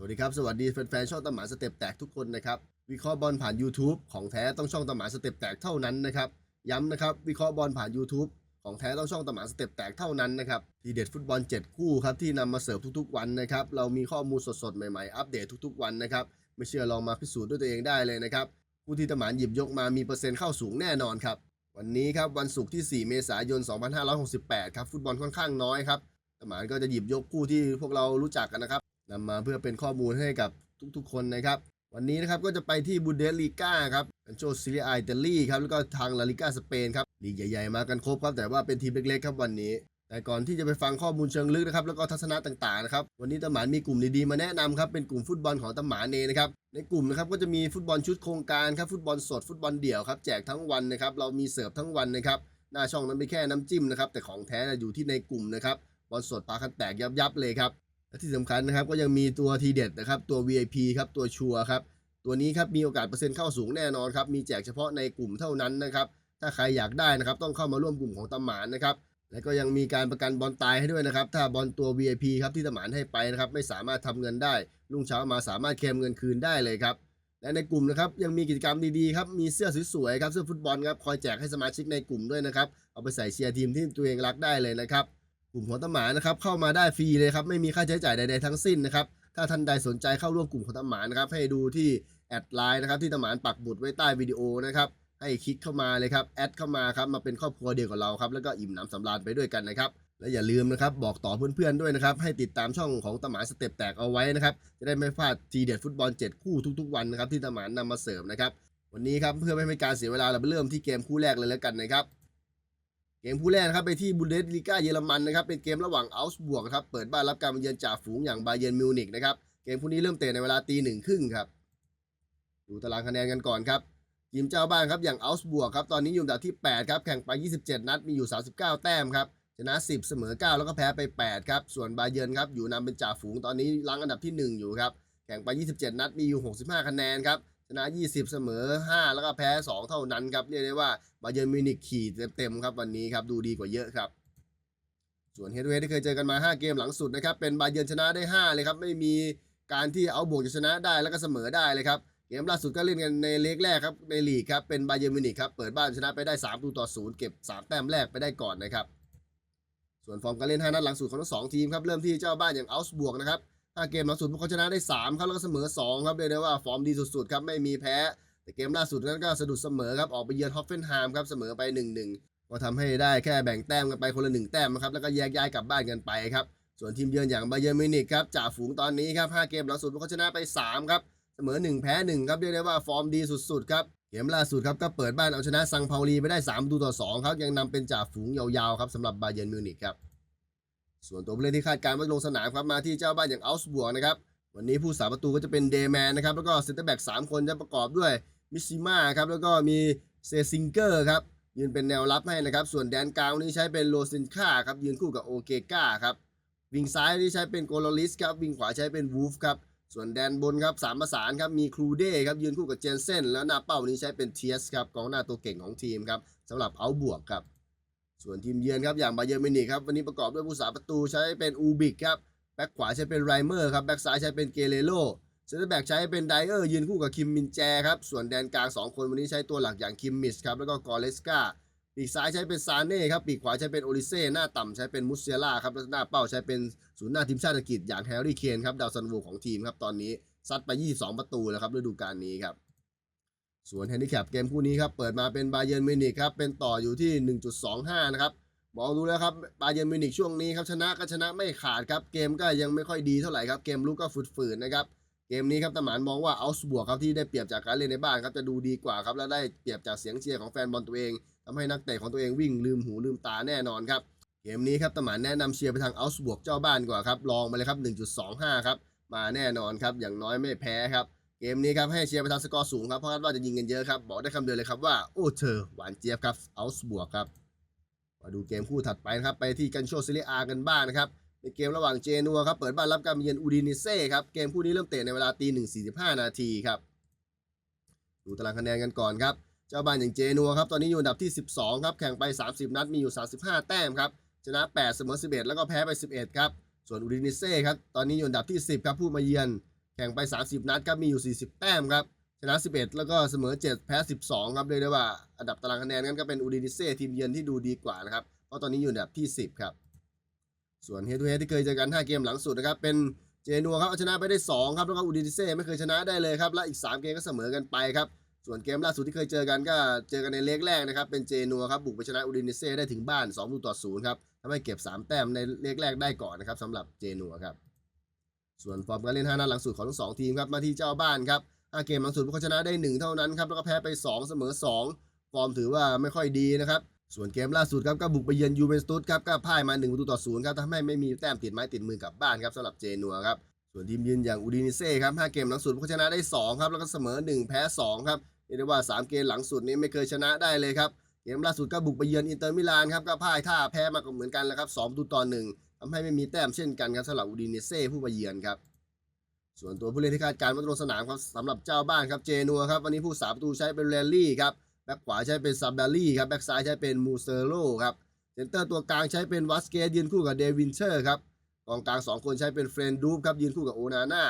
สวัสดีครับ สวัสดีแฟนๆช่องตำหมาสเต็ปแตกทุกคนนะครับวิเคราะห์บอลผ่าน YouTube ของแท้ต้องช่องตำหมาสเต็ปแตกเท่านั้นนะครับย้ำนะครับวิเคราะห์บอลผ่าน YouTube ของแท้ต้องช่องตำหมาสเต็ปแตกเท่านั้นนะครับทีเด็ดฟุตบอล 7 คู่ครับที่นำมาเสิร์ฟทุกๆวันนะครับเรามีข้อมูลสดๆใหม่ๆอัปเดตทุกๆวันนะครับไม่เชื่อลองมาพิสูจน์ด้วยตัวเองได้เลยนะครับผู้ที่ตำหมาหยิบยกมามีเปอร์เซ็นต์เข้าสูงแน่นอนครับวันนี้ครับวันศุกร์ที่ 4 เมษายน 2568 ครับฟุตบอลค่อนข้างน้อยครับตำหมาก็จะหยิบยกคู่ที่พวกเรารู้จักกันนะครับ นำมาเพื่อเป็นข้อมูลให้กับทุกๆ คนนะครับ วันนี้นะครับก็จะไปที่บูเดสลีกาครับกันโชซีเรียอิตาลีครับแล้วก็ทางลาลิกาสเปนครับลีกใหญ่ๆมากันครบครับแต่ว่าเป็นทีมเล็กๆครับวันนี้ แต่ก่อนที่จะไปฟังข้อมูลเชิงลึกนะครับแล้วก็ทัศนะต่างๆนะครับวันนี้ตำหมานมีกลุ่มดีๆมาแนะนำครับเป็นกลุ่มฟุตบอลของตำหมานเองนะครับในกลุ่มนะครับก็จะมีฟุตบอลชุดโครงการครับฟุตบอลสดฟุตบอลเดี่ยวครับแจกทั้งวันนะครับเรามีเสิร์ฟทั้งวันนะครับหน้าช่องนั้นไม่แค่น้ำจิ้มนะครับแต่ของแท้อยู่ที่ในกลุ่มนะครับบอลสดปลาคันแตกยับๆเลยครับ และที่สำคัญนะครับก็ยังมีตัวทีเด็ดนะครับตัว VIP ครับตัวชัวร์ครับตัวนี้ครับมีโอกาสเปอร์เซ็นต์เข้าสูงแน่นอนครับมีแจกเฉพาะในกลุ่มเท่านั้นนะครับถ้าใครอยากได้นะครับต้องเข้ามาร่วมกลุ่มของตำหมานนะครับและก็ยังมีการประกันบอลตายให้ด้วยนะครับถ้าบอลตัว VIP ครับที่ตำหมานให้ไปนะครับไม่สามารถทำเงินได้รุ่งเช้ามาสามารถเคลมเงินคืนได้เลยครับและในกลุ่มนะครับยังมีกิจกรรมดีๆครับมีเสื้อสวยๆครับเสื้อฟุตบอลครับคอยแจกให้สมาชิกในกลุ่มด้วยนะครับเอาไปใส่เชียร์ทีมที่ตัวเองรักได้เลยนะครับ ลุ่มของตำหมานะครับเข้ามาได้ฟรีเลยครับไม่มีค่าใช้จ่ายใดๆทั้งสิ้นนะครับถ้าท่านใดสนใจเข้าร่วมกลุ่มของตำหมานะครับให้ดูที่แอดไลน์นะครับที่ตำหมานปักหมุดไว้ใต้วิดีโอนะครับให้คลิกเข้ามาเลยครับแอดเข้ามาครับมาเป็นครอบครัวเดียวกับเราครับแล้วก็อิ่มหนำสำราญไปด้วยกันนะครับและอย่าลืมนะครับบอกต่อเพื่อนๆด้วยนะครับให้ติดตามช่องของตำหมานสเต็ปแตกเอาไว้นะครับจะได้ไม่พลาดทีเด็ดฟุตบอล 7 คู่ทุกๆวันนะครับที่ตำหมานนำมาเสริมนะครับวันนี้ครับเพื่อไม่ให้การเสียเวลาเราไปเริ่มที่เกมคู่แรกเลยแล้วกันนะครับ เกมคู่แรกนะครับไปที่บุนเดสลีกาเยอรมันนะครับเป็นเกมระหว่างอัลส์บวกครับเปิดบ้านรับการมาเยือนจ่าฝูงอย่างบาเยิร์นมิวนิกนะครับเกมคู่นี้เริ่มเตะในเวลาตีหนึ่งครึ่งครับดูตารางคะแนนกันก่อนครับทีมเจ้าบ้านครับอย่างอัลส์บวกครับตอนนี้อยู่อันดับที่ 8 ครับ แข่งไป 27 นัดมีอยู่ 39 แต้มครับชนะ 10 เสมอ 9 แล้วก็แพ้ไป 8 ครับ ส่วนบาเยิร์นครับอยู่นำเป็นจ่าฝูงตอนนี้รั้งอันดับที่ 1 อยู่ครับแข่งไป 27 นัดมีอยู่ 65 คะแนนครับ ชนะ 20 เสมอ 5 แล้วก็แพ้ 2 เท่านั้นครับเรียกได้ว่าบาเยิร์นมิวนิกขี่เต็มๆครับวันนี้ครับดูดีกว่าเยอะครับส่วนเฮดเวย์ที่เคยเจอกันมา 5 เกมหลังสุดนะครับเป็นบาเยิร์นชนะได้ 5 เลยครับไม่มีการที่เอาบวกจะชนะได้แล้วก็เสมอได้เลยครับเกมล่าสุดก็เล่นกันในเล็กแรกครับในลีกครับเป็นบาเยิร์นมิวนิกครับเปิดบ้านชนะไปได้3ประตูต่อ0เก็บ 3 แต้มแรกไปได้ก่อนนะครับส่วนฟอร์มการเล่น 5 นัดหลังสุดของทั้งสองทีมครับเริ่มที่เจ้าบ้านอย่างอัลส์บวกนะครับ 5เกมหลังสุดพวกเขาชนะได้3ครับแล้วก็เสมอ2ครับเรียกได้ว่าฟอร์มดีสุดๆครับไม่มีแพ้ แต่เกมล่าสุดนั้นก็สะดุดเสมอครับออกไปเยือนฮอฟเฟนไฮม์ครับเสมอไป1-1ก็ทำให้ได้แค่แบ่งแต้มกันไปคนละหนึ่งแต้มนะครับแล้วก็แยกย้ายกลับบ้านกันไปครับส่วนทีมเยือนอย่างบาเยิร์นมิวนิกครับจ่าฝูงตอนนี้ครับ5เกมหลังสุดพวกเขาชนะไป3ครับเสมอ 1 แพ้ 1 ครับเรียกได้ว่าฟอร์มดีสุดๆครับเกมล่าสุดครับก็เปิดบ้านเอาชนะซังเปาลีไปได้3ประตูต่อ2ครับยังนำเป็นจ่าฝูงยาวๆครับสำหรับบาเยิร์นมิวนิกครับ ส่วนตัวผู้เล่นที่คาดการณ์ว่าลงสนามครับมาที่เจ้าบ้านอย่างอัลส์บวกนะครับวันนี้ผู้สาประตูก็จะเป็นเดย์แมนนะครับแล้วก็เซนเตอร์แบ็ก3คนจะประกอบด้วยมิชิมาครับแล้วก็มีเซซิงเกอร์ครับยืนเป็นแนวรับให้นะครับ ส่วนแดนกลางวันนี้ใช้เป็นโลซินค่าครับยืนคู่กับโอเกก้าครับวิงซ้ายนี่ใช้เป็นโกลลิสครับวิงขวาใช้เป็นวูฟครับส่วนแดนบนครับสามประสานครับมีครูเด้ครับยืนคู่กับเจนเซนแล้วหน้าเป้านี้ใช้เป็นเทียสครับกองหน้าตัวเก่งของทีมครับสำหรับเอาบวกครับ ส่วนทีมเยือนครับอย่างบาเยิร์มินิกครับวันนี้ประกอบด้วยผู้สาประตูใช้เป็นอูบิกครับแบ็คขวาใช้เป็นไรเมอร์ครับแบ็คซ้ายใช้เป็นเกเรโลเซนเตอร์แบ็กใช้เป็นไดเออร์ยืนคู่กับคิมมินแจครับส่วนแดนกลาง 2 คนวันนี้ใช้ตัวหลักอย่างคิมมิชครับแล้วก็กอเลสกาปีกซ้ายใช้เป็นซานเน่ครับปีกขวาใช้เป็นโอลิเซ่หน้าต่ำใช้เป็นมุสเซล่าครับแล้วหน้าเป้าใช้เป็นศูนย์หน้าทีมชาติอังกฤษอย่างแฮร์รี่เคนครับดาวซันโวของทีมครับตอนนี้ซัดไป 22 ประตูแล้วครับฤดูกาลนี้ครับ ส่วนแฮนดิแคปเกมคู่นี้ครับ เปิดมาเป็นบาเยนมิวนิกครับ เป็นต่ออยู่ที่ 1.25 นะครับมองดูแล้วครับบาเยนมิวนิกช่วงนี้ครับ ชนะก็ชนะไม่ขาดครับ เกมก็ยังไม่ค่อยดีเท่าไหร่ครับ เกมลุกก็ฝืดๆนะครับ เกมนี้ครับตะหมานมองว่าอัลส์บวกครับที่ได้เปรียบจากการเล่นในบ้านครับจะดูดีกว่าครับและได้เปรียบจากเสียงเชียร์ของแฟนบอลตัวเองทำให้นักเตะของตัวเองวิ่งลืมหูลืมตาแน่นอนครับ เกมนี้ครับตะหมานแนะนำเชียร์ไปทางอัลส์บวกเจ้าบ้านกว่าครับ ลองมาเลยครับ 1.25 ครับ มาแน่นอนครับ อย่างน้อยไม่แพ้ครับ เกมนี้ครับให้เชียร์ไปทางสกอร์สูงครับเพราะคาดว่าจะยิงกันเยอะครับบอกได้คำเดียวเลยครับว่าโอ้เธอหวานเจี๊ยบครับเอัลส์บวกครับมาดูเกมคู่ถัดไปนะครับไปที่กันโชซิเลอากันบ้างนะครับในเกมระหว่างเจนัวครับเปิดบ้านรับการเยือนอูดินิเซ่ครับเกมคู่นี้เริ่มเตะในเวลาตีหนึ่งสี่สิบห้านาทีครับดูตารางคะแนนกันก่อนครับเจ้าบ้านอย่างเจนัวครับตอนนี้อยู่อันดับที่ 12ครับแข่งไป 30 นัดมีอยู่ 35 แต้มครับชนะ 8 เสมอ 11 แล้วก็แพ้ไป 11 ครับส่วนอูดินิเซ่ครับตอนนี้อยู่อันดับที่ 10 ครับผู้มาเยือน แข่งไป 30 นัดครับมีอยู่ 40 แต้มครับชนะ 11 แล้วก็เสมอ 7 แพ้ 12 ครับเรียกได้ว่าอันดับตารางคะแนนนั้นก็เป็นอูดินิเซ่ทีมเยือนที่ดูดีกว่านะครับ เพราะตอนนี้อยู่อันดับที่ 10 ครับ ส่วนเฮด o ูเฮดที่เคยเจอกัน 5 เกมหลังสุดนะครับ เป็นเจนัวครับเอาชนะไปได้ 2 ครับ แล้วก็อูดินิเซ่ไม่เคยชนะได้เลยครับ และอีก 3 เกมก็เสมอกันไปครับ ส่วนเกมล่าสุดที่เคยเจอกันก็เจอกันในเลกแรกนะครับ เป็นเจนัวครับบุกไปชนะอูดินิเซ่ได้ถึงบ้าน2ประตูต่อ0ครับทำให้เก็บ 3 แต้มในเลกแรกได้ก่อนนะครับสำหรับเจนัวครับ ส่วนฟอร์มการเล่น 5 นัดหลังสุดของทั้งสองทีมครับมาที่เจ้าบ้านครับ5เกมหลังสุดพวกเขาชนะได้ 1 เท่านั้นครับแล้วก็แพ้ไป 2 เสมอ 2 ฟอร์มถือว่าไม่ค่อยดีนะครับส่วนเกมล่าสุดครับก็บุกไปเยือนยูเวนตุสครับก็พ่ายมา1ประตูต่อ0ครับทำให้ไม่มีแต้มติดไม้ติดมือกลับบ้านครับสำหรับเจนัวครับส่วนทีมยืนอย่างอูดินิเซ่ครับ5เกมหลังสุดพวกเขาชนะได้2ครับแล้วก็เสมอ 1 แพ้2ครับเรียกได้ว่า 3 เกมหลังสุดนี้ไม่เคยชนะได้เลยครับเกมล่าสุดก็บุกไปเยือนอินเตอร์มิลานครับก็พ่ายท่าแพ้มาก็เหมือนกันแล้วครับ2ประตูต่อ1 ทำให้ไม่มีแต้มเช่นกันครับสำหรับอูดินเซ่ผู้มาเยือนครับ ส่วนตัวผู้เล่นที่คาดการณ์ว่าจะลงสนามครับสำหรับเจ้าบ้านครับเจนัวครับวันนี้ผู้สาประตูใช้เป็นเรลลี่ครับแบ็คขวาใช้เป็นซับดารี่ครับแบ็คซ้ายใช้เป็นมูเซโรครับเซนเตอร์ตัวกลางใช้เป็นวัสเกสยืนคู่กับเดวินเชอร์ครับกองกลาง2คนใช้เป็นเฟรนดูฟครับยืนคู่กับโอนาน่า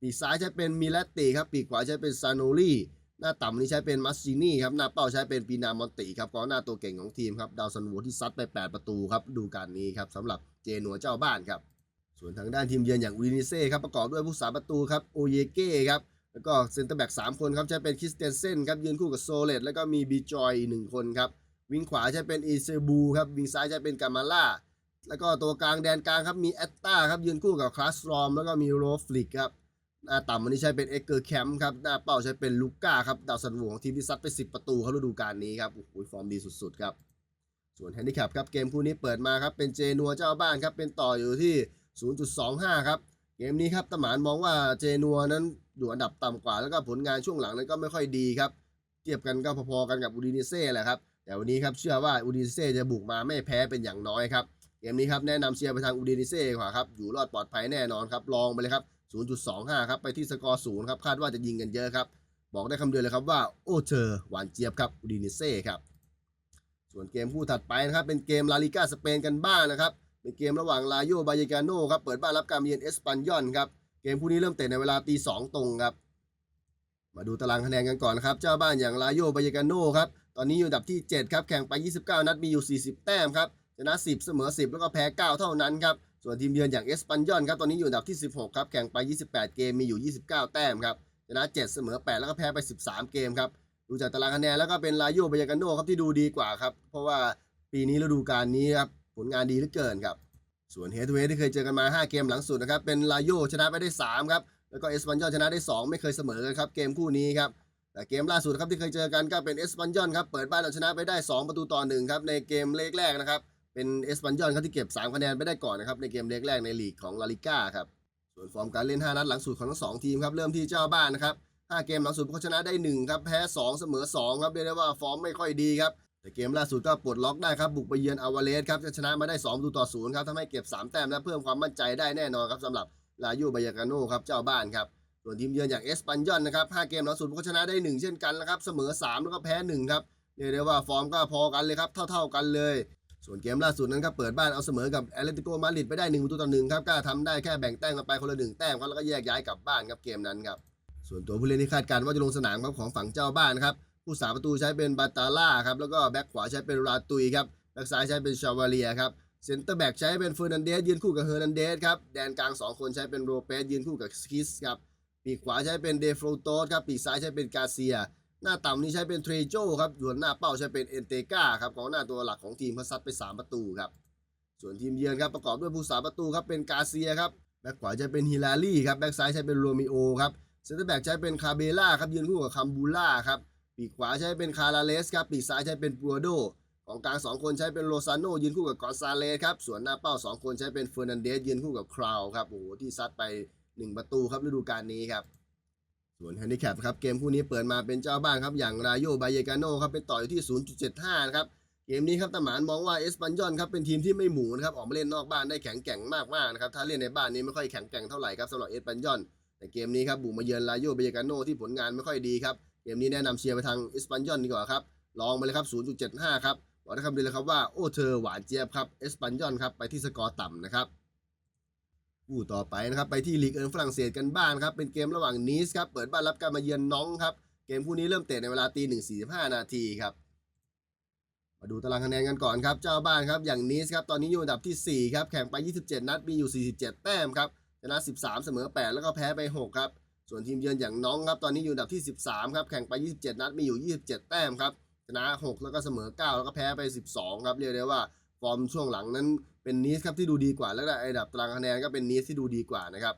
ปีกซ้ายใช้เป็นมิเลตติครับปีกขวาใช้เป็นซานโนลี่หน้าต่ำนี้ใช้เป็นมัสซินี่ครับหน้าเป้าใช้เป็นปีนามอนติครับกองหน้าตัวเก่งของทีมครับดาวซันโวที่ซัดไป 8 ประตูครับดูการนี้ครับสำหรับ เจนัวเจ้าบ้านครับ ส่วนทางด้านทีมเยือนอย่างอูดินิเซ่ครับประกอบด้วยผู้สาประตูครับโอเยเก้ครับแล้วก็เซนเตอร์แบ็กสามคนครับใช้เป็นคริสเตนเซนครับยืนคู่กับโซเลตแล้วก็มีบีจอยอีกหนึ่งคนครับวิงขวาใช้เป็นอีเซบูครับวิงซ้ายใช้เป็นกามาล่าแล้วก็ตัวกลางแดนกลางครับมีแอตตาครับยืนคู่กับคลาสรอมแล้วก็มีโรฟลิกครับหน้าต่ำวันนี้ใช้เป็นเอ็กเกอร์แคมป์ครับหน้าเป้าใช้เป็นลูก้าครับดาวซันโวของทีมที่ซัดไป 10 ประตูเขาฤดูกาลนี้ครับโอ้โหฟอร์มดีสุดๆครับ ส่วนแฮนดิแคปครับเกมคู่นี้เปิดมาครับเป็นเจนัวเจ้าบ้านครับเป็นต่ออยู่ที่ 0.25 ครับ เกมนี้ครับตหมานมองว่าเจนัวนั้นอยู่อันดับต่ำกว่าแล้วก็ผลงานช่วงหลังนั้นก็ไม่ค่อยดีครับ เทียบกันก็พอๆกันกับอูดินิเซ่แหละครับแต่วันนี้ครับเชื่อว่าอูดินิเซ่จะบุกมาไม่แพ้เป็นอย่างน้อยครับเกมนี้ครับแนะนำเชียร์ไปทางอูดินิเซ่กว่าครับอยู่รอดปลอดภัยแน่นอนครับลองไปเลยครับ 0.25 ครับไปที่สกอร์ศูนย์ครับคาดว่าจะยิงกันเยอะครับบอกได้คำเดียวเลยครับว่าโอ้เจอหวานเจี๊ยบครับอูดินิเซ่ครับ ส่วนเกมคู่ถัดไปนะครับเป็นเกมลาลิก้าสเปนกันบ้างนะครับเป็นเกมระหว่างลาโยบายกาโนครับเปิดบ้านรับการเยือนเอสปันยอนครับเกมคู่นี้เริ่มเตะในเวลาตีสองตรงครับมาดูตารางคะแนนกันก่อนครับเจ้าบ้านอย่างลาโยบายกาโนครับตอนนี้อยู่อันดับที่ 7 ครับ แข่งไป 29 นัดมีอยู่ 40 แต้มครับชนะ 10 เสมอ 10 แล้วก็แพ้ 9 เท่านั้นครับส่วนทีมเยือนอย่างเอสปันยอนครับตอนนี้อยู่อันดับที่ 16 ครับแข่งไป 28 เกมมีอยู่ 29 แต้มครับชนะ 7 เสมอ 8 แล้วก็แพ้ไป 13 เกมครับ ดูจากตารางคะแนนแล้วก็เป็นลาโยบายกาโนครับที่ดูดีกว่าครับ เพราะว่าปีนี้ฤดูกาลนี้ครับผลงานดีเหลือเกินครับ ส่วนเฮดเฮดที่เคยเจอกันมา 5 เกมหลังสุดนะครับ เป็นลาโยชนะไปได้ 3 ครับ แล้วก็เอสปันยอนชนะได้ 2 ไม่เคยเสมอกันครับ เกมคู่นี้ครับ แต่เกมล่าสุดครับที่เคยเจอกันก็เป็นเอสปันยอนครับเปิดบ้านเราชนะไปได้ 2 ประตูต่อ1ครับในเกมเลกแรกนะครับเป็นเอสปันยอนครับที่เก็บ 3 คะแนนไปได้ก่อนนะครับในเกมเลกแรกในลีกของลาลิก้าครับส่วนฟอร์มการเล่น 5 นัดหลังสุดของทั้งสองทีมครับเริ่มที่เจ้าบ้านนะครับ 5เกมหลังสุดพวกเขาชนะได้1ครับแพ้2เสมอ2ครับเรียกได้ว่าฟอร์มไม่ค่อยดีครับแต่เกมล่าสุดก็ปลดล็อกได้ครับบุกไปเยือนอาวาเลสครับจะชนะมาได้2ประตูต่อ0ครับทำให้เก็บ 3 แต้มและเพิ่มความมั่นใจได้แน่นอนครับสำหรับลายูบายากาโนครับเจ้าบ้านครับส่วนทีมเยือนอย่างเอสปันยอนนะครับ5เกมหลังสุดพวกเขาชนะได้ 1 เช่นกันนะครับเสมอ 3 แล้วก็แพ้1ครับเรียกได้ว่าฟอร์มก็พอกันเลยครับเท่า ๆกันเลย ส่วนเกมล่าสุดนั้นครับเปิดบ้านเอาเสมอกับแอตเลติโกมาดริดไปได้1ประตูต่อ1ครับกล้าทำได้แค่แบ่งแต้มกันไปคนละ1แต้มครับแล้วก็แยกย้ายกลับบ้านครับเกมนั้นครับ ส่วนตัวผู้เล่นที่คาดการณ์ว่าจะลงสนามครับของฝั่งเจ้าบ้านครับผู้สาประตูใช้เป็นบาตาล่าครับแล้วก็แบ็คขวาใช้เป็นราตุยครับแบ็คซ้ายใช้เป็นชาวาเลียครับเซนเตอร์แบ็กใช้เป็นเฟอร์นันเดสยืนคู่กับเฮอร์นันเดสครับแดนกลาง 2 คนใช้เป็นโรเปสยืนคู่กับคิสครับปีกขวาใช้เป็นเดฟโฟโตสครับปีกซ้ายใช้เป็นกาเซีย หน้าต่ำนี่ใช้เป็นเทรโจครับส่วนหน้าเป้าใช้เป็นเอนเตกาครับกองหน้าตัวหลักของทีมเขาซัดไป 3 ประตูครับส่วนทีมเยือนครับประกอบด้วยผู้สาประตูครับเป็นกาเซียครับแบ็คขวาใช้เป็นฮิลารีครับแบ็คซ้ายใช้เป็นโรมิโอครับ เซนเตอร์แบ็กใช้เป็นคาเบล่าครับยืนคู่กับคัมบูล่าครับปีกขวาใช้เป็นคาราเลสครับปีกซ้ายใช้เป็นปัวโดของกลาง2คนใช้เป็นโลซานโนยืนคู่กับกอนซาเลสครับส่วนหน้าเป้า 2 คนใช้เป็นเฟอร์นันเดสยืนคู่กับคราวครับโอ้โหที่ซัดไป 1 ประตูครับฤดูกาลนี้ครับส่วนแฮนดิแคปครับเกมคู่นี้เปิดมาเป็นเจ้าบ้านครับอย่างรายโยบายเยกาโนครับเป็นต่ออยู่ที่ 0.75นะครับเกมนี้ครับตะหมานมองว่าเอสปันยอนครับเป็นทีมที่ไม่หมูนะครับออกมาเล่นนอกบ้านได้แข็งแกร่งมากๆนะครับถ้าเล่นในบ้านนี้ไม่ค่อยแข็งแกร่งเท่าไหร่ครับสำหรับเอสปันยอน แต่เกมนี้ครับบุกมาเยือนลาโยเบยกาโนที่ผลงานไม่ค่อยดีครับ เกมนี้แนะนำเชียร์ไปทางเอสปันยอนดีกว่าครับ ลองไปเลยครับ 0.75 ครับบอกได้คำเดียวเลยครับว่าโอ้เธอหวานเจี๊ยบครับเอสปันยอนครับไปที่สกอร์ต่ำนะครับคู่ต่อไปนะครับไปที่ลีกเอิงฝรั่งเศสกันบ้างครับเป็นเกมระหว่างนีสครับเปิดบ้านรับการมาเยือนน้องครับเกมคู่นี้เริ่มเตะในเวลาตีหนึ่งสี่สิบห้านาทีครับมาดูตารางคะแนนกันก่อนครับเจ้าบ้านครับอย่างนีสครับตอนนี้อยู่อันดับที่สี่ครับแข่งไป 27 นัดมีอยู่ 47 แต้มครับ ชนะ 13 เสมอ 8 แล้วก็แพ้ไป 6 ครับ ส่วนทีมเยือนอย่างน้องครับ ตอนนี้อยู่อันดับที่ 13 ครับ แข่งไป 27 นัด มีอยู่ 27 แต้มครับ ชนะ 6 แล้วก็เสมอ 9 แล้วก็แพ้ไป 12 ครับ เรียกได้ว่า ฟอร์มช่วงหลังนั้นเป็นนีสครับที่ดูดีกว่า แล้วก็อันดับตารางคะแนนก็เป็นนีสที่ดูดีกว่านะครับ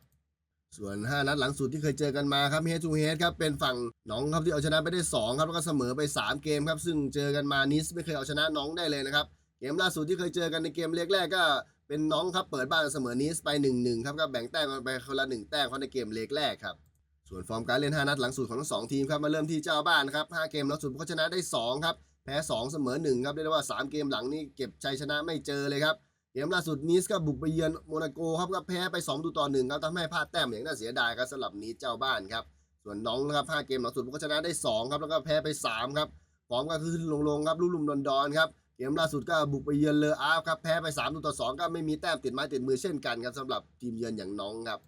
ส่วน 5 นัดหลังสุดที่เคยเจอกันมาครับเฮดทูเฮดครับ เป็นฝั่งน้องครับที่เอาชนะไปได้ 2 ครับ แล้วก็เสมอไป 3 เกมครับ ซึ่งเจอกันมานีสไม่เคยเอาชนะน้องได้เลยนะครับ เกมล่าสุดที่เคยเจอกันในเกมแรกๆก็ เป็นน้องครับเปิดบ้านเสมอนีสไป1-1ครับก็แบ่งแต้มกันไปคนละ1แต้มเขาในเกมเล็กแรกครับส่วนฟอร์มการเล่น 5 นัดหลังสุดของทั้งสองทีมครับมาเริ่มที่เจ้าบ้านครับ5เกมหลังสุดพวกเขาชนะได้ 2 ครับ แพ้ 2 เสมอ 1 ครับเรียกได้ว่า 3 เกมหลังนี้เก็บชัยชนะไม่เจอเลยครับเกมล่าสุดนีสก็บุกไปเยือนโมนาโกครับก็แพ้ไป2ตัวต่อ1ครับทำให้พลาดแต้มอย่างน่าเสียดายครับสำหรับนีสเจ้าบ้านครับส่วนน้องนะครับ5เกมหลังสุดพวกเขาชนะได้2ครับแล้วก็แพ้ไป3ครับฟอร์มก็ขึ้นลงๆครับลุ่มๆดอนๆครับ เกมล่าสุดก็บุกไปเยือนเลออาร์ฟครับ แพ้ไป3ตัวต่อ2ก็ไม่มีแต้มติดไม้ติดมือเช่นกันครับสำหรับทีมเยือนอย่างน้องครับ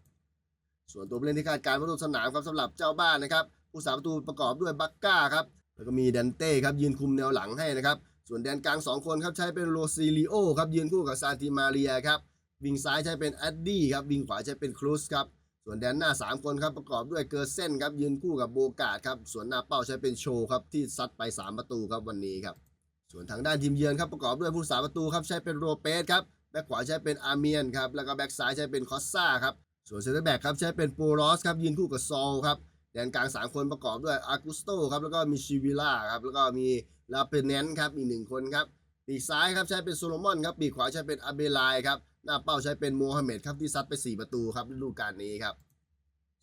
ส่วนตัวผู้เล่นที่คาดการณ์ว่าลงสนามครับสำหรับเจ้าบ้านนะครับ ผู้สาประตูประกอบด้วยบักก้าครับ แล้วก็มีดันเต้ครับยืนคุมแนวหลังให้นะครับ ส่วนแดนกลาง 2 คนครับใช้เป็นโรซิลิโอครับยืนคู่กับซานติมาเรียครับวิงซ้ายใช้เป็นแอดดี้ครับวิงขวาใช้เป็นครูสครับส่วนแดนหน้า 3 คนครับประกอบด้วยเกอร์เซนครับยืนคู่กับโบกาดครับส่วนหน้าเป้าใช้เป็นโชครับที่ซัดไป 3 ประตูครับวันนี้ครับ ส่วนทางด้านทีมเยือนครับประกอบด้วยผู้สาประตูครับใช้เป็นโรเปสครับแบ็คขวาใช้เป็นอาเมียนครับแล้วก็แบ็คซ้ายใช้เป็นคอสซาครับส่วนเซนเตอร์แบ็กครับใช้เป็นโปรอสครับยืนคู่กับซอลครับแดนกลาง 3 คนประกอบด้วยอากุสโตครับแล้วก็มีชิวิล่าครับแล้วก็มีลาเปเนนครับอีกหนึ่งคนครับปีกซ้ายครับใช้เป็นโซโลมอนครับปีกขวาใช้เป็นอาเบลายครับหน้าเป้าใช้เป็นโมฮัมเหม็ดครับที่ซัดไป 4 ประตูครับฤดูกาลนี้ครับ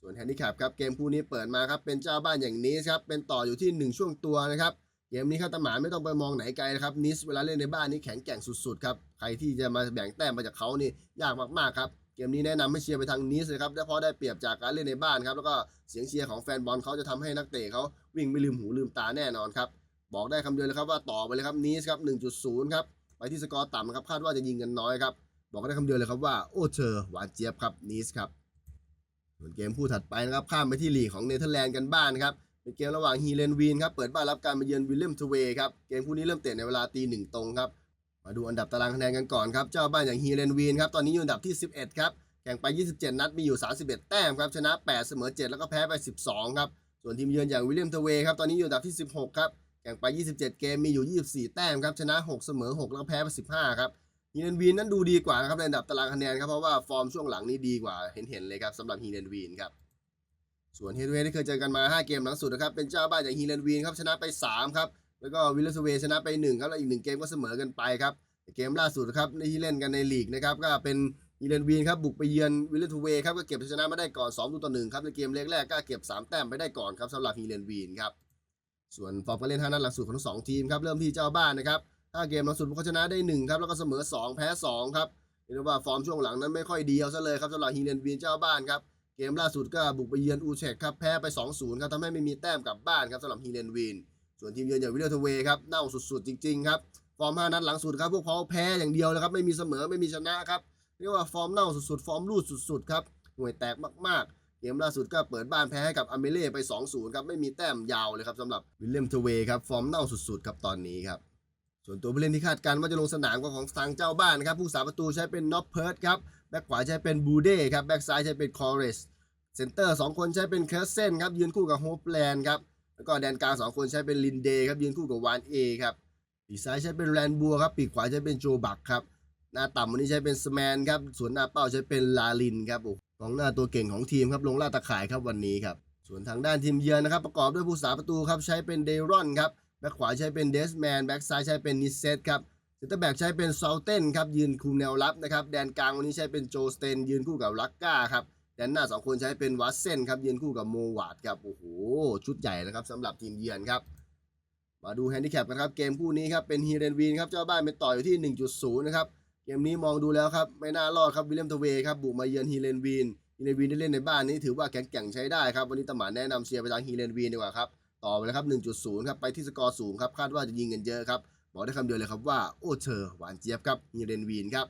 ส่วนแฮนดิแคปครับเกมคู่นี้เปิดมาครับเป็นเจ้าบ้านอย่างนี้ครับเป็นต่ออยู่ที่ 1 ช่วงตัวนะครับ เกมนี้ครับตาหมานไม่ต้องไปมองไหนไกลนะครับนิสเวลาเล่นในบ้านนี้แข็งแกร่งสุดๆครับใครที่จะมาแบ่งแต้มมาจากเขานี่ยากมากๆครับเกมนี้แนะนำให้เชียร์ไปทางนิสเลยครับเพราะได้เปรียบจากการเล่นในบ้านครับแล้วก็เสียงเชียร์ของแฟนบอลเขาจะทำให้นักเตะเขาวิ่งไม่ลืมหูลืมตาแน่นอนครับบอกได้คำเดียวเลยครับว่าต่อไปเลยครับนิสครับ1.0ครับไปที่สกอร์ต่ำครับคาดว่าจะยิงกันน้อยครับบอกได้คำเดียวเลยครับว่าโอ้เธอหวานเจี๊ยบครับนิสครับส่วนเกมคู่ถัดไปนะครับข้ามไปที่ลีกของเนเธอร์แลนด์กันบ้างครับ เป็นเกมระหว่างฮีเลนวีนครับเปิดบ้านรับการมาเยือนวิลเลียมทเวย์ครับเกมคู่นี้เริ่มเตะในเวลาตีหนึ่งตรงครับมาดูอันดับตารางคะแนนกันก่อนครับเจ้าบ้านอย่างฮีเลนวีนครับตอนนี้อยู่อันดับที่ 11 ครับแข่งไป 27 นัดมีอยู่ 31 แต้มครับชนะ 8 เสมอ 7 แล้วก็แพ้ไป 12 ครับส่วนทีมเยือนอย่างวิลเลียมทเวย์ครับตอนนี้อยู่อันดับที่ 16 ครับแข่งไป 27 เกมมีอยู่ 24 แต้มครับชนะ 6 เสมอ 6 แล้วก็แพ้ไป 15 ครับฮีเลนวีนนั้นดูดีกว่านะครับในอันดับตารางคะแนนครับเพราะว่าฟอร์มช่วงหลังนี้ดีกว่าเห็นๆเลยครับสำหรับฮีเลนวีนครับ ส่วนเฮดเวย์ที่เคยเจอกันมา 5 เกมหลังสุดนะครับ เป็นเจ้าบ้านอย่างฮีแลนด์วีนครับชนะไป 3 ครับ แล้วก็วิลเลสเวย์ชนะไป 1 ครับ แล้วอีก 1 เกมก็เสมอกันไปครับแต่เกมล่าสุดครับในที่เล่นกันในลีกนะครับก็เป็นฮีแลนด์วีนครับบุกไปเยือนวิลเลสเวย์ครับก็เก็บชนะมาได้ก่อน2ต่อ1ครับในเกมแรกๆก็เก็บ 3 แต้มไปได้ก่อนครับสำหรับฮีแลนด์วีนครับส่วนฟอร์มการเล่น5นัดหลังสุดของทั้งสองทีมครับเริ่มที่เจ้าบ้านนะครับ5เกมหลังสุดพวกเขาชนะได้1ครับแล้วก็เสมอ 2 แพ้2ครับเรียกว่าฟอร์มช่วงหลังนั้นไม่ค่อยดีเอาซะเลยครับสำหรับฮีแลนด์วีนเจ้าบ้านครับ เกมล่าสุดก็บุกไปเยือนอูเชกครับแพ้ไป 2-0 ครับทำให้ไม่มีแต้มกลับบ้านครับสำหรับฮีเลนวิน ส่วนทีมเยือนอย่างวิลเลอร์ทเวย์ครับเน่าสุดๆ จริงๆครับฟอร์ม 5 นัดหลังสุดครับพวกเขาแพ้อย่างเดียวเลยครับไม่มีเสมอไม่มีชนะครับเรียกว่าฟอร์มเน่าสุดๆ ฟอร์มรูดสุดๆครับห่วยแตกมากๆ เกมล่าสุดก็เปิดบ้านแพ้ให้กับอเมเล่ไป 2-0 ครับไม่มีแต้มยาวเลยครับสำหรับวิลเลมทเวย์ครับฟอร์มเน่าสุดๆครับตอนนี้ครับส่วนตัวผู้เล่นที่คาดการณ์ว่าจะลงสนามก็ของทางเจ้าบ้านนะครับผู้สาประตูใช้เป็นน็อปเพิร์ดครับ บ็คขวาใช้เป็นบูเด้ครับแบ็คซ้ายใช้เป็นคอร์เรสเซนเตอร์2คนใช้เป็นเคอร์เซนครับยืนคู่กับโฮปแลนด์ครับแล้วก็แดนกลาง2คนใช้เป็นลินเดย์ครับยืนคู่กับวานเอครับปีกซ้ายใช้เป็นแรนบัวครับปีกขวาใช้เป็นโจบักครับหน้าต่ำวันนี้ใช้เป็นสแมนครับส่วนหน้าเป้าใช้เป็นลาลินครับโอ้กองหน้าตัวเก่งของทีมครับลงล่าตะข่ายครับวันนี้ครับส่วนทางด้านทีมเยือนนะครับประกอบด้วยผู้สาประตูครับใช้เป็นเดรอนครับแบ็คขวาใช้เป็นเดสแมนแบ็คซ้ายใช้เป็นนิเซตครับ เซนเตอร์แบ็กใช้เป็นซอลเทนครับยืนคุมแนวรับนะครับแดนกลางวันนี้ใช้เป็นโจสเตนยืนคู่กับลักก้าครับแดนหน้า2คนใช้เป็นวัตเซนครับยืนคู่กับโมวาดครับโอ้โหชุดใหญ่นะครับสำหรับทีมเยือนครับมาดูแฮนดิแคปกันครับเกมคู่นี้ครับเป็นฮีเรนวีนครับเจ้าบ้านเป็นต่ออยู่ที่ 1.0 นะครับเกมนี้มองดูแล้วครับไม่น่ารอดครับวิลเลียมทเวครับบุกมาเยือนฮีเรนวีนฮีเรนวีนที่เล่นในบ้านนี้ถือว่าแข็งแกร่งใช้ได้ครับวันนี้ตหมาแนะนำเชียร์ไปทางฮีเรนวีนดีกว่าครับต่อไปเลยครับ 1.0 ครับไปที่สกอร์สูงครับคาดว่าจะยิงกันเยอะครับ บอกได้คำเดียวเลยครับว่าโอ้เธอหวานเจี๊ยบครับฮีเรนวีนครับ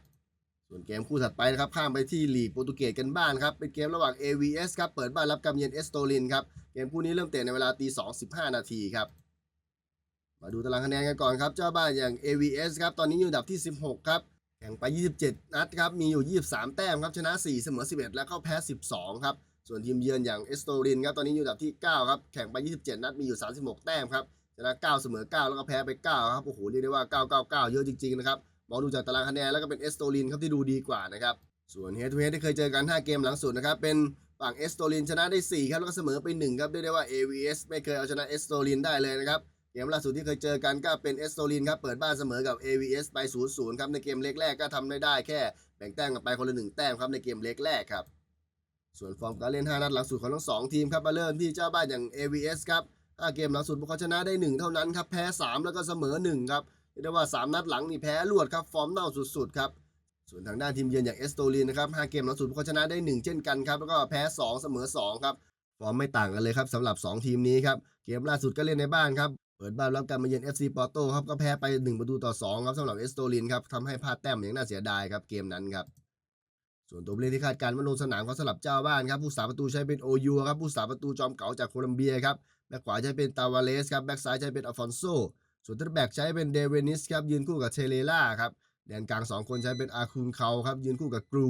ส่วนเกมคู่ถัดไปนะครับข้ามไปที่ลีกโปรตุเกสกันบ้างครับเป็นเกมระหว่าง AVS ครับเปิดบ้านรับกำเยือนเอสโตลินครับเกมคู่นี้เริ่มเตะในเวลาตี2 15นาทีครับมาดูตารางคะแนนกันก่อนครับเจ้าบ้านอย่าง AVS ครับตอนนี้อยู่อันดับที่ 16 ครับแข่งไป 27 นัดครับมีอยู่ 23 แต้มครับชนะ 4 เสมอ 11 แล้วก็แพ้ 12 ครับส่วนทีมเยือนอย่างเอสโตรินครับตอนนี้อยู่อันดับที่ 9 ครับแข่งไป 27 นัดมีอยู่ 36 แต้มครับ ชนะ9เสมอ9 แล้วก็แพ้ไป 9 ครับ โอ้โหเรียกได้ว่า 999 เยอะจริงๆนะครับมองดูจากตารางคะแนนแล้วก็เป็นเอสโตรินครับที่ดูดีกว่านะครับส่วนเฮดทูเฮดที่เคยเจอกัน 5 เกมหลังสุดนะครับเป็นฝั่งเอสโตรินชนะได้ 4 ครับ แล้วก็เสมอไป 1 ครับเรียกได้ว่า AVS ไม่เคยเอาชนะเอสโตรินได้เลยนะครับเกมล่าสุดที่เคยเจอกันก็เป็นเอสโตลินครับเปิดบ้านเสมอกับ AVS ไป 0-0 ครับในเกมเล็กแรกก็ทำได้ได้แค่แบ่งแต้มกันไปคนละหนึ่งแต้มครับในเกมเล็กแรกครับส่วนฟอร์มการเล่น 5 นัดหลังสุดของทั้ง 2 ทีมครับมาเริ่มที่เจ้าบ้านอย่าง AVS ครับ 5 เกมหลังสุดพวกเขาชนะได้ 1 เท่านั้นครับแพ้ 3 แล้วก็เสมอ 1 ครับเรียกได้ว่า 3 นัดหลังนี่แพ้รวดครับฟอร์มเน่าสุดๆครับส่วนทางด้านทีมเยือนอย่างเอสโตลินนะครับ5เกมหลังสุดพวกเขาชนะได้ 1 เช่นกันครับแล้วก็แพ้ 2 เสมอ 2 ครับฟอร์มไม่ต่างกันเลยครับสำหรับ 2 ทีมนี้ครับเกมล่าสุดก็เล่นในบ้านครับเปิดบ้านรับการมาเยือน FC ปอร์โตครับก็แพ้ไป 1 ประตูต่อ 2 ครับสำหรับเอสโตลินครับทำให้พลาดแต้มอย่างน่าเสียดายครับเกมนั้นครับส่วนตัวผู้เล่นที่คาดการณ์ว่าลงสนามเขาสลับเจ้าบ้านครับผู้สาประตูใช้เป็นโอยูครับผู้สาประตูจอมเก๋าจากโคลัมเบียครับ แบ็คขวาใช้เป็นตาวาเลสครับแบ็คซ้ายใช้เป็นอัลฟอนโซส่วนทัพแบ็กใช้เป็นเดเวนิสครับยืนคู่กับเทเลล่าครับแดนกลาง 2 คนใช้เป็นอาคูนเขาครับยืนคู่กับกรู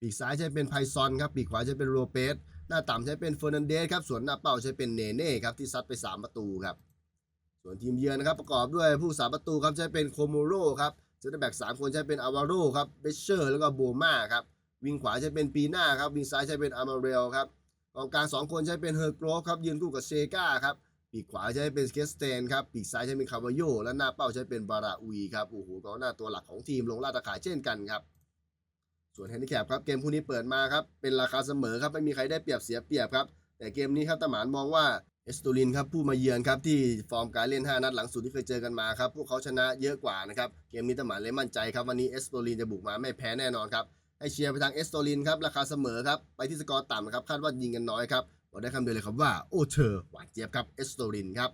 ปีกซ้ายใช้เป็นไพซอนครับปีกขวาใช้เป็นโรเปสหน้าต่ำใช้เป็นเฟอร์นันเดสครับส่วนหน้าเป้าใช้เป็นเนเน่ครับที่ซัดไป 3 ประตูครับส่วนทีมเยือนนะครับประกอบด้วยผู้สาประตูครับใช้เป็นโคโมโรครับเซนเตอร์แบ็กสามคนใช้เป็นอาวาโรครับเบเชอร์แล้วก็โบมาครับวิงขวาใช้เป็นปีหน้าครับวิงซ้ายใช้เป็นอามาเรลครับ กองกลางสองคนใช้เป็นเฮอร์โกรฟครับยืนคู่กับเชกาครับปีกขวาใช้เป็นสเกสเตนครับปีกซ้ายใช้เป็นคาวาโยและหน้าเป้าใช้เป็นบาราอุยครับโอ้โหกองหน้าตัวหลักของทีมลงลาดตะข่ายเช่นกันครับส่วนแฮนดิแคปครับเกมคู่นี้เปิดมาครับเป็นราคาเสมอครับไม่มีใครได้เปรียบเสียเปรียบครับแต่เกมนี้ครับตาหมานมองว่าเอสตูลินครับผู้มาเยือนครับที่ฟอร์มการเล่น 5 นัดหลังสุดที่เคยเจอกันมาครับพวกเขาชนะเยอะกว่านะครับเกมนี้ตาหมานเลยมั่นใจครับวันนี้เอสตูลินจะบุกมาไม่แพ้แน่นอนครับ ให้เชียร์ไปทางเอสโตลินครับ ราคาเสมอครับ ไปที่สกอร์ต่ำนะครับ คาดว่ายิงกันน้อยครับบอกได้คำเดียวเลยครับว่า โอ้เธอ หวานเจี๊ยบครับเอสโตลินครับ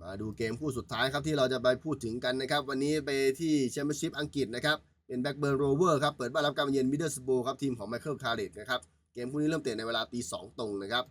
มาดูเกมคู่สุดท้ายครับที่เราจะไปพูดถึงกันนะครับ วันนี้ไปที่แชมเปี้ยนชิพอังกฤษนะครับ เป็นแบ็กเบิร์นโรเวอร์ครับ เปิดบ้านรับการเยือนมิดเดิลสโบครับทีมของไมเคิลคาร์เรตนะครับ เกมคู่นี้เริ่มเตะในเวลาตีสองตรงนะครับ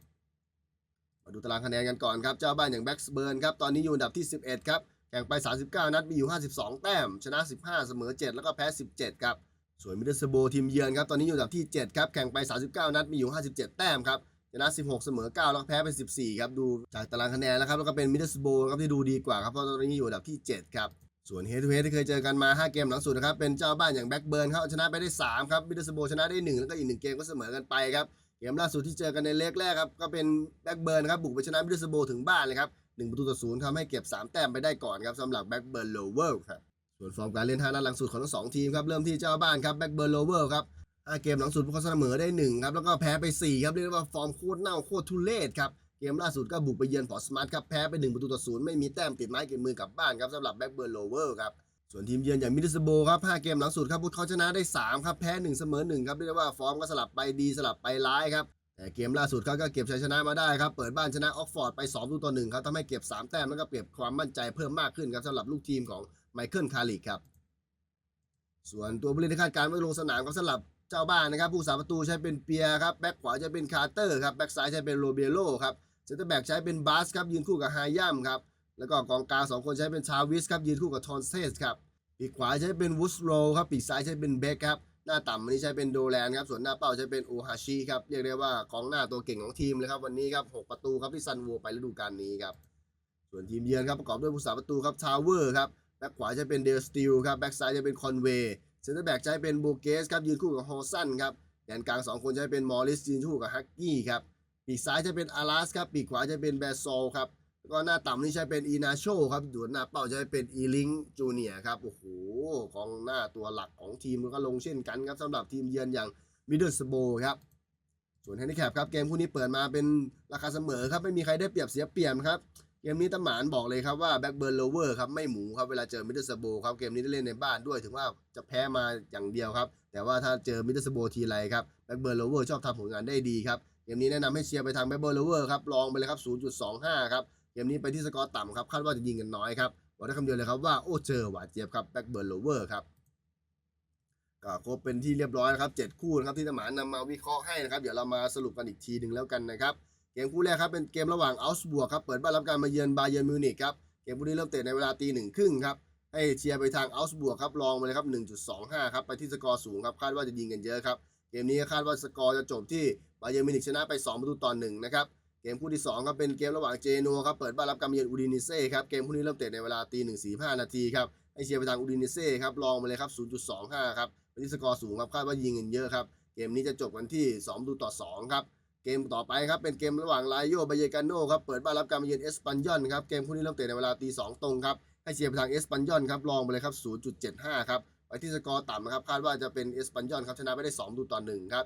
มาดูตารางคะแนนกันก่อนครับ เจ้าบ้านอย่างแบ็กเบิร์นครับ ตอนนี้อยู่อันดับที่ 11 ครับ แข่งไป 39 นัด มีอยู่ 52 แต้ม ชนะ 15 เสมอ 7 แล้วก็แพ้ 17 ครับ ส่วนมิดเดิลสโบทีมเยือนครับตอนนี้อยู่อันดับที่ 7 ครับ แข่งไป 39 นัดมีอยู่ 57 แต้มครับชนะ 16 เสมอ 9 แล้วแพ้ไป 14 ครับดูจากตารางคะแนนแล้วครับแล้วก็เป็นมิดเดิลสโบครับที่ดูดีกว่าครับเพราะตอนนี้อยู่อันดับที่ 7 ครับ ส่วนเฮดทูเฮดที่เคยเจอกันมา 5 เกมหลังสุดนะครับเป็นเจ้าบ้านอย่างแบ็กเบิร์นครับชนะไปได้ 3 ครับมิดเดิลสโบชนะได้ 1 แล้วก็อีก 1 เกมก็เสมอกันไปครับเกมล่าสุดที่เจอกันในเล็กแรกครับก็เป็นแบ็กเบิร์นครับบุกไปชนะมิดเดิลสโบถึงบ้านเลยครับ1ประตูต่อศูนย์ทำให้เก็บ 3 แต้มไปได้ก่อนครับสำหรับแบ็กเบิร์นโลเวอร์ครับ ส่วนฟอร์มการเล่นท่านัดหลังสุดของทั้งสองทีมครับเริ่มที่เจ้าบ้านครับแบ็กเบิร์นโลเวอร์ครับห้าเกมหลังสุดพวกเขาเสมอได้1ครับแล้วก็แพ้ไป4ครับเรียกว่าฟอร์มโคตรเน่าโคตรทุเรศครับเกมล่าสุดก็บุกไปเยือนพอร์ตสมาร์ทครับแพ้ไป1ประตูต่อศูนย์ไม่มีแต้มติดไม้ติดมือกลับบ้านครับสำหรับแบ็กเบิร์นโลเวอร์ครับส่วนทีมเยือนอย่างมิดเดิลสโบครับ5เกมหลังสุดครับพวกเขาชนะได้ 3 ครับ แพ้ 1 เสมอ 1 ครับเรียกได้ว่าฟอร์มก็สลับไปดีสลับไปร้ายครับ แต่เกมล่าสุดเขาก็เก็บชัยชนะมาได้ครับ เปิดบ้านชนะออกฟอร์ดไป2ประตูต่อ1ครับทำให้เก็บ 3 แต้มแล้วก็เปรียบความมั่นใจเพิ่มมากขึ้นครับสำหรับลูกทีมของ ไมเคิลคาริกครับส่วนตัวผู้เล่นที่คาดการณ์ว่าลงสนามก็สลับเจ้าบ้านนะครับ ผู้สาประตูใช้เป็นเปียครับแบ็คขวาจะเป็นคาร์เตอร์ครับแบ็คซ้ายใช้เป็นโรเบโลครับเซนเตอร์แบ็กใช้เป็นบาสครับยืนคู่กับไฮยัมครับแล้วก็กองกลางสองคนใช้เป็นชาวิสครับยืนคู่กับทอนเซสครับปีกขวาใช้เป็นวูสโรครับปีกซ้ายใช้เป็นเบคครับหน้าต่ำวันนี้ใช้เป็นโดแลนครับส่วนหน้าเป้าใช้เป็นโอฮาชิครับเรียกได้ว่ากองหน้าตัวเก่งของทีมเลยครับวันนี้ครับหกประตูครับที่ซันโวไปฤดูกาลนี้ครับส่วนทีมเยือนครับประกอบด้วยผู้สาประตูครับทาวเวอร์ครับ แบ็คขวาจะเป็นเดลสติลครับแบ็คซ้ายจะเป็นคอนเวย์เซนเตอร์แบ็กใช้เป็นโบเกสครับยืนคู่กับฮอสันครับแดนกลาง 2 คนใช้เป็นมอริสยืนคู่กับฮักกี้ครับปีกซ้ายจะเป็นอารัสครับปีกขวาจะเป็นแบโซลครับแล้วก็หน้าต่ำนี่ใช้เป็นอีนาโชครับส่วนหน้าเป้าจะเป็นอีลิงจูเนียครับโอ้โหกองหน้าตัวหลักของทีมก็ลงเช่นกันครับสำหรับทีมเยือนอย่างมิดเดิลสโบครับส่วนแฮนดิแคปครับเกมคู่นี้เปิดมาเป็นราคาเสมอครับไม่มีใครได้เปรียบเสียเปรียบครับ เกมนี้ตำหมานบอกเลยครับว่าแบ็กเบิร์นโลเวอร์ครับไม่หมูครับเวลาเจอมิดเดิลสโบครับเกมนี้ได้เล่นในบ้านด้วยถึงว่าจะแพ้มาอย่างเดียวครับ แต่ว่าถ้าเจอมิดเดิลสโบทีไรครับแบ็กเบิร์นโลเวอร์ชอบทำผลงานได้ดีครับเกมนี้แนะนำให้เชียร์ไปทางแบ็กเบิร์นโลเวอร์ครับลองไปเลยครับ 0.25 ครับเกมนี้ไปที่สกอร์ต่ำครับคาดว่าจะยิงกันน้อยครับบอกได้คำเดียวเลยครับว่าโอ้เจอหวานเจี๊ยบครับแบ็กเบิร์นโลเวอร์ครับก็ครบเป็นที่เรียบร้อยนะครับเจ็ดคู่นะครับที่ตหมานนำมาวิเคราะห์ให้นะครับเดี๋ยวเรามาสรุปกันอีกทีหนึ่งแล้วกันนะครับ มคู่แรกครับเป็นเกมระหว่างอัลส์บวกครับเปิดบ้านรับการมาเยือนบาเยิร์นมิวนิกครับเกมคู่นี้เริ่มเตะในเวลาตีหนึ่งครึ่งครับให้เชียร์ไปทางอัลส์บวกครับลองไปเลยครับ 1.25 ครับไปที่สกอร์สูงครับคาดว่าจะยิงกันเยอะครับเกมนี้คาดว่าสกอร์จะจบที่บาเยิร์นมิวนิกชนะไป 2 ประตูต่อ1นะครับเกมคู่ที่2ครับเป็นเกมระหว่างเจโนครับเปิดบ้านรับการมาเยือนอูดินิเซ่ครับเกมคู่นี้เริ่มเตะในเวลาตีหนึ่งสี่ห้านาทีครับให้เชียร์ไปทางอูดินิเซ่ครับลองไปเลยครับ 0.25 ครับไปที่สกอร์สูงครับคาดว่ายิงกันเยอะครับเกมนี้จะจบกันที่2ประตูต่อ2ครับ กมต่อไปครับเป็นเกมระหว่างไลโยบาเยกาโนครับเปิดบ้านรับการมาเยือนเอสปันยอนครับเกมคู่นี้เริ่มเตะในเวลาตีสองตรงครับให้เชียร์ไปทางเอสปันยอนครับลองไปเลยครับ 0.75 ครับไปที่สกอร์ต่ำนะครับคาดว่าจะเป็นเอสปันยอนครับชนะไปได้2ดูต่อ1ครับ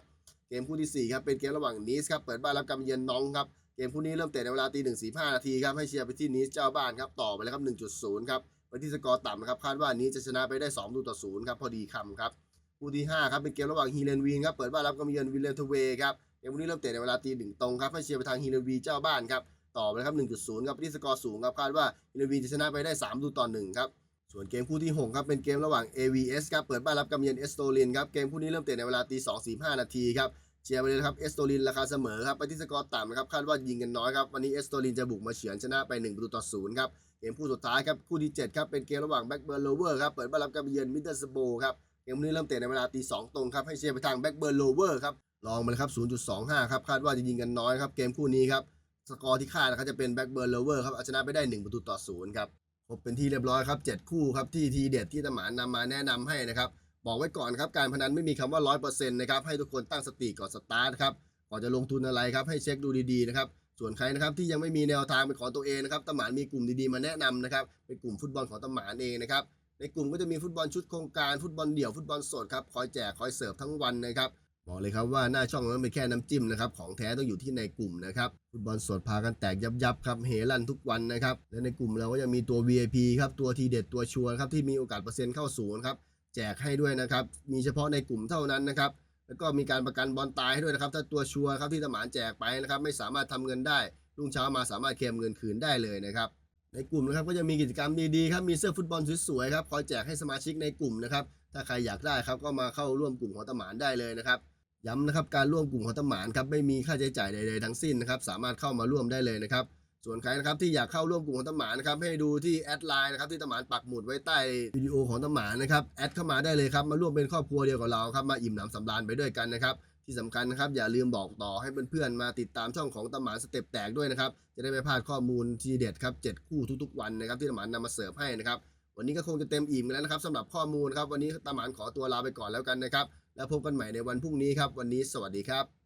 เกมคู่ที่สี่ครับเป็นเกมระหว่างนีสครับเปิดบ้านรับการมาเยือนน้องครับเกมคู่นี้เริ่มเตะในเวลาตีหนึ่งสี่ห้านาทีครับให้เชียร์ไปที่นีสเจ้าบ้านครับต่อไปเลยครับ1.0ครับไปที่สกอร์ต่ำนะครับคาดว่านี้จะชนะไปได้2ดูต่อ0ครับพอดีคำครับคู่ที่ห้าครับเป็นเกมระหว่างฮีเลนวีนครับเปิดบ้านรับการมาเยือนวิลเลนทเวครับ เกมวันนี้เริ่มเตะในเวลาตีหนึ่งตรงครับให้เชียร์ไปทางฮิเลวีเจ้าบ้านครับต่อไปครับ 1.0 ครับที่สกอร์สูงครับคาดว่าฮิเลวีจะชนะไปได้3ดูต่อ1ครับส่วนเกมคู่ที่6ครับเป็นเกมระหว่าง AVS ครับเปิดบ้านรับกำเยือนเอสโตลินครับเกมคู่นี้เริ่มเตะในเวลาตี2 45นาทีครับเชียร์ไปเลยครับเอสโตลินราคาเสมอครับไปที่สกอร์ต่ำนะครับคาดว่ายิงกันน้อยครับวันนี้เอสโตลินจะบุกมาเฉือนชนะไป1ประตูต่อ0ครับเกมคู่สุดท้ายครับคู่ที่7ครับเป็นเกมระหว่างแบ็กเบิร์นโลเวอร์ครับเปิดบ้านรับกำเยือนมิดเดิลสโบครับเกมนี้เริ่มเตะในเวลาตี2ตรงครับให้เชียร์ไปทางแบ็กเบิร์นโลเวอร์ครับ ลองมาเลยครับ 0.25 ครับ คาดว่าจะยิงกันน้อยครับ เกมคู่นี้ครับ สกอร์ที่คาดนะครับจะเป็นแบ็กเบิร์นเลเวอร์ครับเอาชนะไปได้ 1 ประตูต่อ0ครับ ครบเป็นที่เรียบร้อยครับ 7 คู่ครับ ที่ทีเด็ดที่ตหมานนำมาแนะนำให้นะครับ บอกไว้ก่อนครับ การพนันไม่มีคำว่า 100%นะครับ ให้ทุกคนตั้งสติก่อนสตาร์ทครับ ก่อนจะลงทุนอะไรครับ ให้เช็คดูดีๆนะครับ ส่วนใครนะครับที่ยังไม่มีแนวทางเป็นของตัวเองนะครับตหมานมีกลุ่มดีๆมาแนะนำนะครับ เป็นกลุ่มฟุตบอลของตหมานเองนะครับ ในกลุ่มก็จะมีฟุตบอลชุดโครงการ ฟุตบอลเดี่ยว ฟุตบอลสดครับ คอยแจก คอยเสิร์ฟทั้งวันนะครับ บอกเลยครับว่าหน้าช่องนั้นเป็นแค่น้ำจิ้มนะครับของแท้ต้องอยู่ที่ในกลุ่มนะครับฟุตบอลสดพากันแตกยับยับครับเฮลั่นทุกวันนะครับและในกลุ่มเราก็จะมีตัว VIP ครับตัวทีเด็ดตัวชัวร์ครับที่มีโอกาสเปอร์เซ็นต์เข้าศูนย์ครับแจกให้ด้วยนะครับมีเฉพาะในกลุ่มเท่านั้นนะครับแล้วก็มีการประกันบอลตายให้ด้วยนะครับถ้าตัวชัวร์ครับที่ตหมานแจกไปนะครับไม่สามารถทำเงินได้รุ่งเช้ามาสามารถเคลมเงินคืนได้เลยนะครับในกลุ่มนะครับก็จะมีกิจกรรมดีๆครับมีเสื้อฟุตบอลสวยๆครับคอยแจกให้สมาชิกในกลุ่มนะครับถ้าใครอยากได้ครับก็มาเข้าร่วมกลุ่มของตหมานได้เลยนะครับ ย้ำนะครับการร่วมกลุ่มของตหมานครับไม่มีค่าใช้จ่ายใดๆทั้งสิ้นนะครับสามารถเข้ามาร่วมได้เลยนะครับส่วนใครนะครับที่อยากเข้าร่วมกลุ่มของตหมานนะครับให้ดูที่แอดไลน์นะครับที่ตหมานปักหมุดไว้ใต้วิดีโอของตหมานนะครับแอดเข้ามาได้เลยครับมาร่วมเป็นครอบครัวเดียวกับเราครับมาอิ่มหนำสำราญไปด้วยกันนะครับที่สำคัญนะครับอย่าลืมบอกต่อให้เพื่อนๆมาติดตามช่องของตหมานสเต็ปแตกด้วยนะครับจะได้ไม่พลาดข้อมูลทีเด็ดครับเจ็ดคู่ทุกๆวันนะครับที่ตหมานนำมาเสิร์ฟให้นะครับวันนี้ก็คงจะเต็มอิ่มแล้วนะครับสำหรับข้อมูลครับวันนี้ตหมานขอตัวลาไปก่อนแล้วกันนะครับ แล้วพบกันใหม่ในวันพรุ่งนี้ครับ วันนี้สวัสดีครับ